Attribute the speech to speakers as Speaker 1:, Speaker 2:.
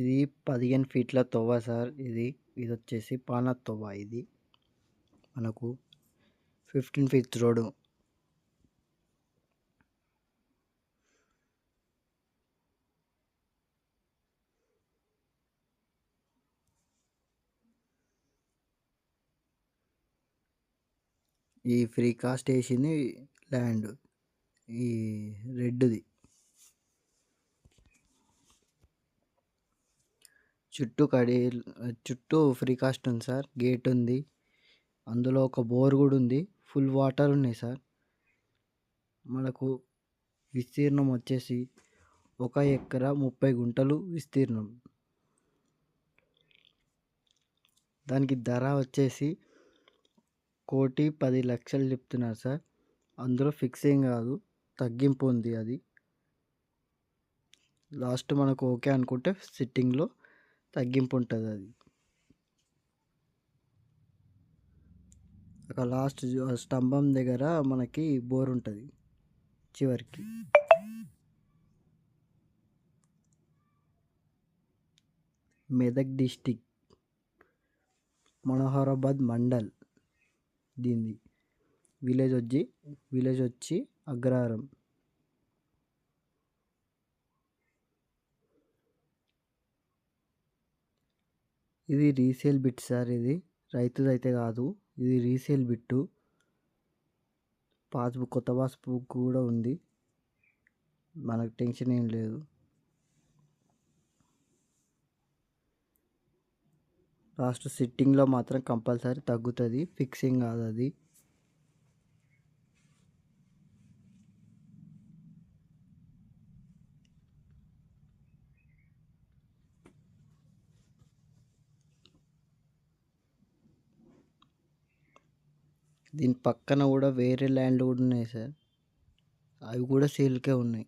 Speaker 1: ఇది పదిహేను ఫీట్ల తొవ్వ సార్. ఇది ఇది వచ్చేసి పాన తొవ్వ ఇది. మనకు ఫిఫ్టీన్ ఫీట్ రోడ్. ఈ ఫ్రీ కాస్ట్ వేసింది ల్యాండ్. ఈ రెడ్ది. చుట్టూ కడి చుట్టూ ఫ్రీ కాస్ట్ ఉంది సార్. గేట్ ఉంది. అందులో ఒక బోర్ కూడా ఉంది. ఫుల్ వాటర్ ఉన్నాయి సార్. మనకు విస్తీర్ణం వచ్చేసి ఒక ఎకరా ముప్పై గుంటలు విస్తీర్ణం. దానికి ధర వచ్చేసి కోటి పది లక్షలు చెప్తున్నారు సార్. అందులో ఫిక్స్ ఏం కాదు. తగ్గింపు ఉంది అది. లాస్ట్ మనకు ఓకే అనుకుంటే సిట్టింగ్లో తగ్గింపు ఉంటుంది అది ఒక లాస్ట్ స్తంభం దగ్గర మనకి బోర్ ఉంటుంది చివరికి. మెదక్ డిస్టిక్ మనోహరాబాద్ మండల్ దీన్ని విలేజ్ వచ్చి విలేజ్ వచ్చి అగ్రహారం. ఇది రీసేల్ బిట్ సార్ ఇది. రైతుది అయితే కాదు ఇది రీసేల్ బిట్టు. పాస్బుక్ కొత్త పాస్బుక్ కూడా ఉంది. మనకు టెన్షన్ ఏం లేదు. లాస్ట్ సిట్టింగ్లో మాత్రం కంపల్సరీ తగ్గుతుంది. ఫిక్సింగ్ కాదు అది. దీని పక్కన కూడా వేరే ల్యాండ్లు కూడా ఉన్నాయి సార్. అవి కూడా సేల్కే ఉన్నాయి.